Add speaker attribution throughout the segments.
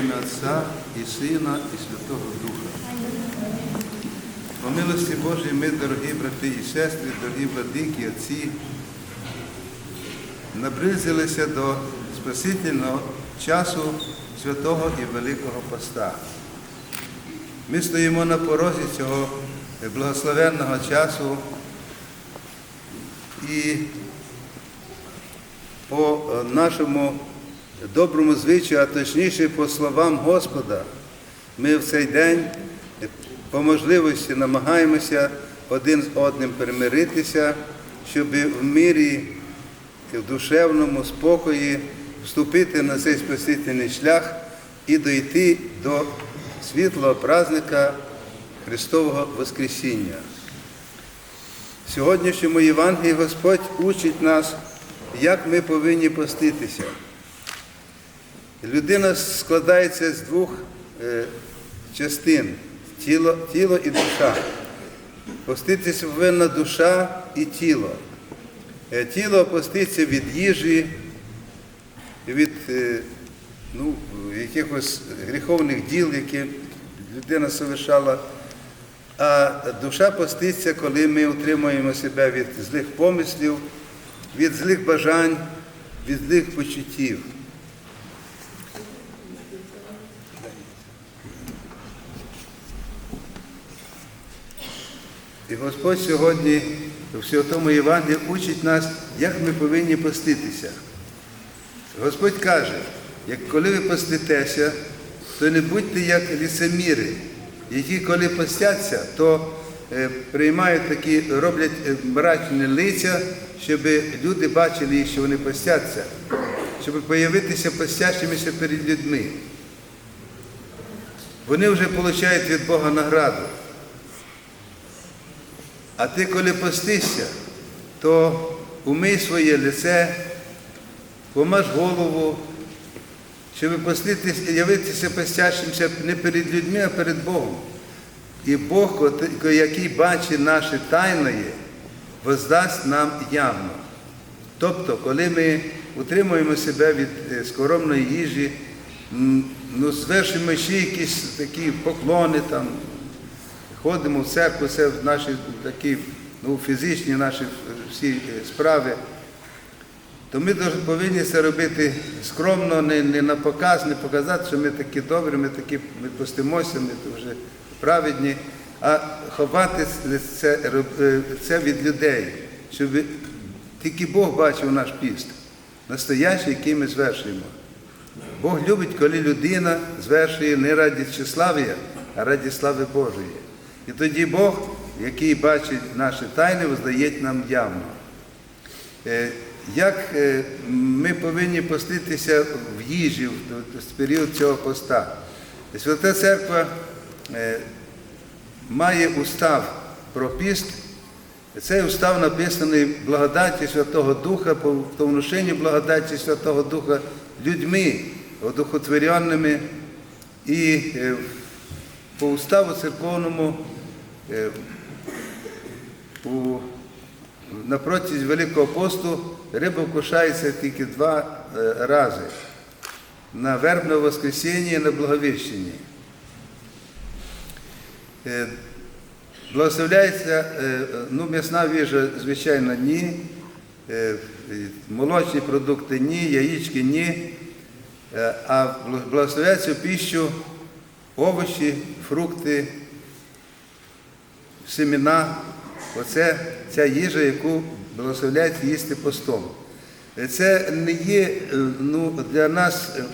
Speaker 1: ім'я Отця і Сина, і Святого Духа. По милості Божій ми, дорогі брати і сестри, дорогі владики, отці, наблизилися до Спасительного часу святого і Великого Поста. Ми стоїмо на порозі цього благословенного часу і по е, нашому доброму звичаю, а точніше по словам Господа, ми в цей день по можливості намагаємося один з одним примиритися, щоб в мирі і в душевному спокої вступити на цей спасительний шлях і дойти до світлого праздника Христового Воскресіння. В сьогоднішньому Євангелії Господь учить нас, як ми повинні поститися. Людина складається з двох е, частин тіло, тіло і душа. Поститися повинна душа і тіло. Е, Тіло поститься від їжі, від е, ну, якихось гріховних діл, які людина совершала. А душа поститься, коли ми утримуємо себе від злих помислів, від злих бажань, від злих почуттів. І Господь сьогодні в Святому Євангелії учить нас, як ми повинні поститися. Господь каже, як коли ви поститеся, то не будьте як ліцеміри, які коли постяться, то е, приймають такі, роблять е, мрачні лиця, щоб люди бачили що вони постяться, щоб появитися постящимися перед людьми. Вони вже отримують від Бога награду. А ти, коли постишся, то умий своє лице, помаж голову, щоб поститися, явитися постящимся не перед людьми, а перед Богом. І Бог, який бачить наші тайної, воздасть нам явно. Тобто, коли ми утримуємо себе від е, скоромної їжі, ну, звершуємо ще якісь такі поклони, там, ходимо в церкву, це в наші такі ну, фізичні наші всі е, справи, то ми повинні це робити скромно, не, не на показ, не показати, що ми такі добрі, ми такі ми постимося, ми вже праведні, а ховати це, е, це від людей, щоб тільки Бог бачив наш піст, настоящий, який ми звершуємо. Бог любить, коли людина звершує не раді тщеславія, а раді слави Божої. І тоді Бог, який бачить наші тайни, воздає нам явно. Е, Як е, ми повинні поститися в їжі в період цього поста? Свята Церква е, має устав про піст. Цей устав написаний благодаті Святого Духа, по внушенню благодаті Святого Духа людьми, одухотвореними. І по уставу церковному у, на протязі Великого посту риба вкушається тільки два е, рази. На вербне Воскресіння і на Благовіщенні. Е, Благословляється е, ну, м'ясна їжа, звичайно, ні, е, молочні продукти ні, яєчки ні, Е, а благословляється піщу овочі, фрукти, семена. Оце ця їжа, яку благословляється їсти постом. Е, Це не є е, ну, для нас, е,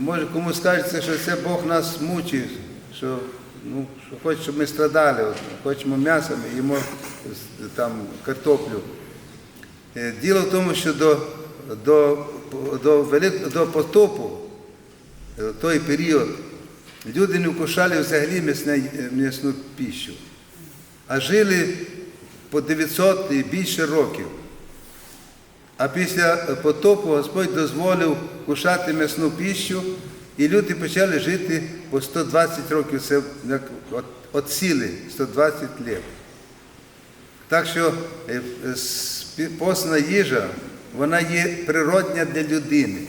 Speaker 1: може комусь кажеться, що це Бог нас мучить, що, ну, що хоче, щоб ми страдали, От, хочемо м'яса, ми їмо там, картоплю. Діло в тому, що до, до, до, велик- до потопу, той період, люди не вкушали взагалі м'ясну піщу, а жили по 900 і більше років. А після потопу Господь дозволив кушати м'ясну піщу, і люди почали жити по 120 років, це як от, сіли 120 років. Так що е, постна їжа, вона є природня для людини.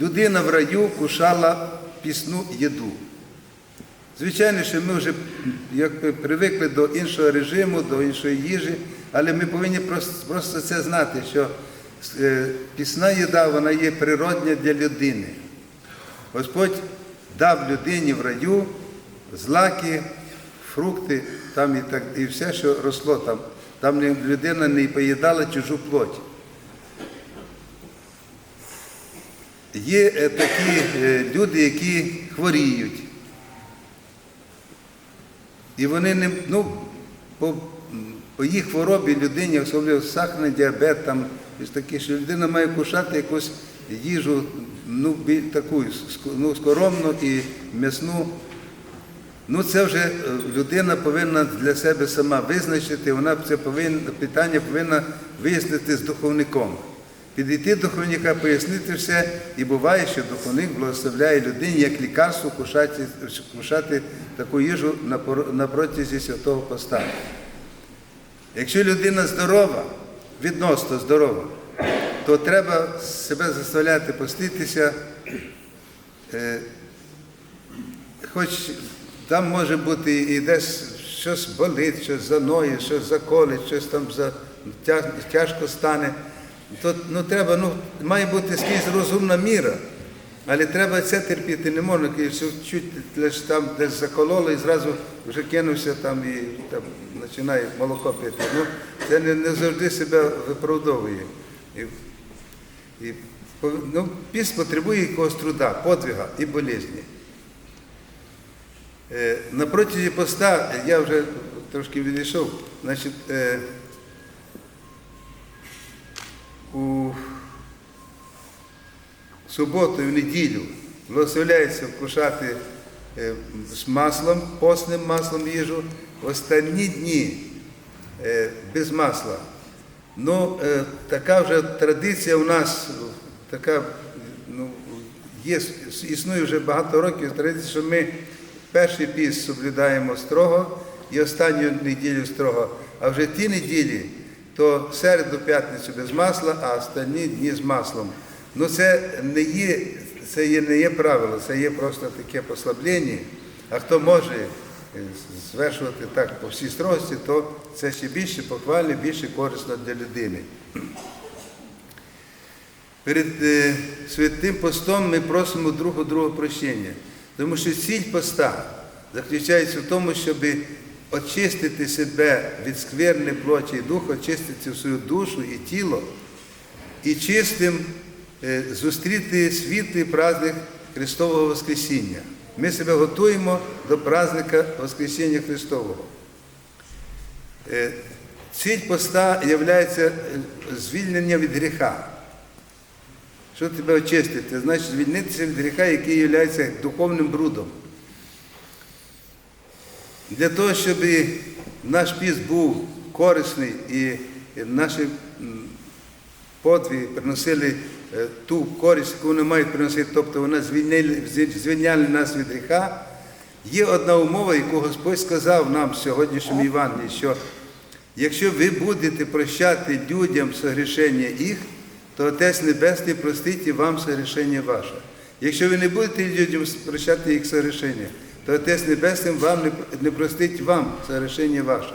Speaker 1: людина в раю кушала пісну їду. Звичайно, що ми вже якби, привикли до іншого режиму, до іншої їжі, але ми повинні просто, просто це знати, що е, пісна їда вона є природня для людини. Господь дав людині в раю злаки, фрукти там і, так, і все, що росло там. Там людина не поїдала чужу плоть. Є е, такі е, люди, які хворіють. І вони не, ну, по, по їх хворобі людині, особливо сахарний діабет, там, ось таке, що людина має кушати якусь їжу, ну, таку ну, скоромну і м'ясну. Ну, це вже е, людина повинна для себе сама визначити, вона це повинна, питання повинна вияснити з духовником. Підійти до духовника, пояснити все, і буває, що духовник благословляє людині як лікарство кушати, кушати таку їжу на, протязі святого поста. Якщо людина здорова, відносно здорова, то треба себе заставляти поститися. Е, хоч там може бути і десь щось болить, щось заноє, щось заколить, щось там за, тяжко стане. То ну, треба, ну, має бути скрізь розумна міра. Але треба це терпіти, не можна, що чуть лише там десь закололо і зразу вже кинувся там і там починає молоко пити. Ну, це не, не завжди себе виправдовує. І, і, ну, піст потребує якогось труда, подвига і болезні. Е, На протязі поста я вже трошки відійшов. Значить, е, у суботу і в неділю благословляється вкушати е, з маслом, постним маслом їжу, останні дні е, без масла. Ну, е, така вже традиція у нас, така, ну, є, існує вже багато років традиція, що ми перший піс соблюдаємо строго і останню неділю строго, а вже ті неділі, то середу, п'ятницю без масла, а останні дні з маслом. Ну це не є, це є, не є правило, це є просто таке послаблення. А хто може е, звершувати так по всій строгості, то це ще більше похвально, більше корисно для людини. Перед е, святим постом ми просимо друг у друга прощення, тому що ціль поста заключається в тому, щоб очистити себе від скверни плоті і духу, очистити свою душу і тіло, і чистим е, зустріти світлий праздник Христового Воскресіння. Ми себе готуємо до праздника Воскресіння Христового. Е, Ціль поста є звільнення від гріха. Що тебе очистити? Значить, звільнитися від гріха, який є духовним брудом. Для того, щоб наш піст був корисний і наші м, приносили е, ту користь, яку вони мають приносити, тобто вони звільняли нас від гріха, є одна умова, яку Господь сказав нам в сьогоднішньому Євангелії, що якщо ви будете прощати людям согрішення їх, то Отець Небесний простить і вам согрішення ваше. Якщо ви не будете людям прощати їх согрішення, то Отець Небесний вам не, простить вам согрішення ваше.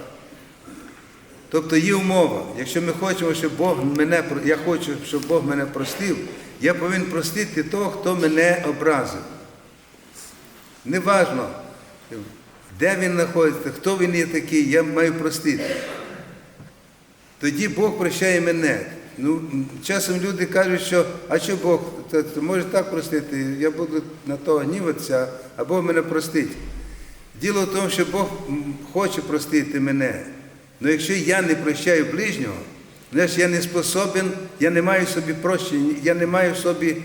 Speaker 1: Тобто є умова. Якщо ми хочемо, щоб Бог мене я хочу, щоб Бог мене простив, я повинен простити того, хто мене образив. Неважно, де він знаходиться, хто він є такий, я маю простити. Тоді Бог прощає мене. Ну, часом люди кажуть, що а що Бог то, то може так простити, я буду на того гніватися, а Бог мене простить. Діло в тому, що Бог хоче простити мене. Але якщо я не прощаю ближнього, значить я не способен, я не маю собі прощення, я не маю собі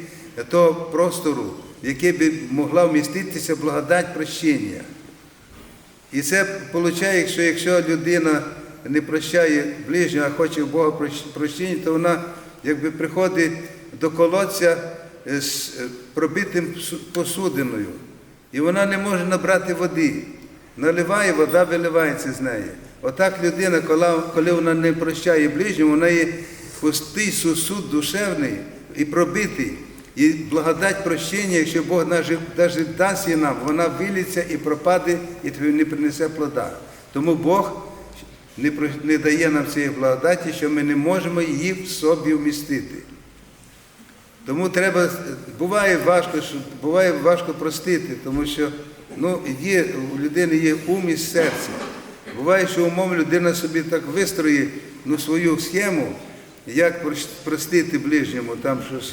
Speaker 1: того простору, в який би могла вміститися благодать прощення. І це виходить, що якщо людина не прощає ближнього, а хоче в Бога прощення, то вона якби приходить до колодця е, з е, пробитим посудиною. І вона не може набрати води. Наливає, вода виливається з неї. Отак людина, коли, вона не прощає ближнього, вона є пустий сусуд душевний і пробитий. І благодать прощення, якщо Бог навіть дасть її нам, вона виліться і пропаде, і не принесе плода. Тому Бог не, дає нам цієї благодаті, що ми не можемо її в собі вмістити. Тому треба, буває важко, буває важко простити, тому що ну, є, у людини є ум і серце. Буває, що умом людина собі так вистроїть ну, свою схему, як простити ближньому, там щось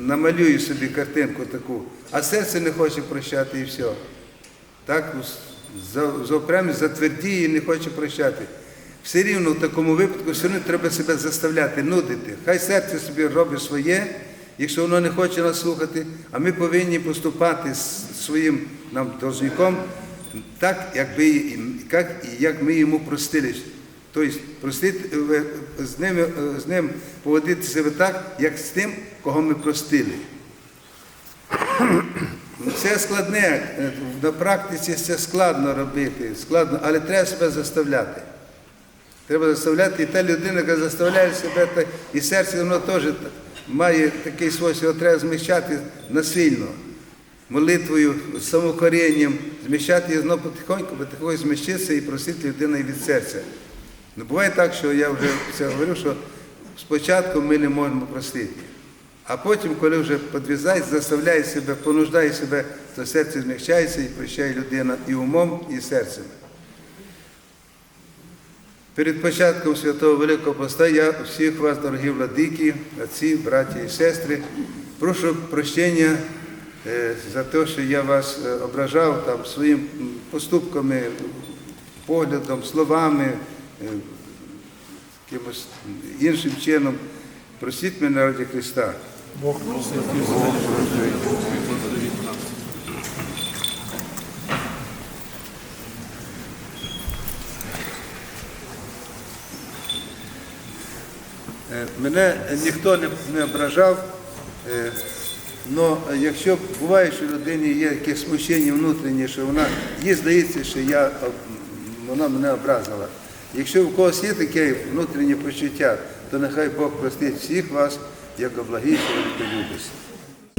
Speaker 1: намалює собі картинку таку, а серце не хоче прощати і все. Так, зокрема, затвердіє і не хоче прощати. Все рівно в такому випадку все одно треба себе заставляти, нудити. Хай серце собі робить своє, якщо воно не хоче нас слухати, а ми повинні поступати з своїм нам должником так, як, як, як ми йому простили. Тобто простити, е, з, ним, е, з ним поводити себе так, як з тим, кого ми простили. Це складне, е, на практиці це складно робити, складно, але треба себе заставляти. Треба заставляти, і та людина, яка заставляє себе, та- і серце воно теж має такий свойство, його треба зміщати насильно, молитвою, самокорінням, зміщати його знову потихоньку, потихоньку зміщитися і просити людину від серця. Ну, буває так, що я вже це говорив, що спочатку ми не можемо простити. А потім, коли вже підвізає, заставляє себе, понуждає себе, то серце змягчається і прощає людина і умом, і серцем. Перед початком Святого Великого Поста я всіх вас, дорогі владики, отці, браті і сестри, прошу прощення е, за те, що я вас е, ображав там, своїм поступками, поглядом, словами, е, якимось іншим чином. Простіть мене раді Христа. Е, Мене ніхто не, ображав, але якщо буває, що людині є якесь смущення внутрішнє, що вона їй здається, що я, вона мене образила. Якщо у когось є таке внутрішнє почуття, то нехай Бог простить всіх вас, як облагійшого любить.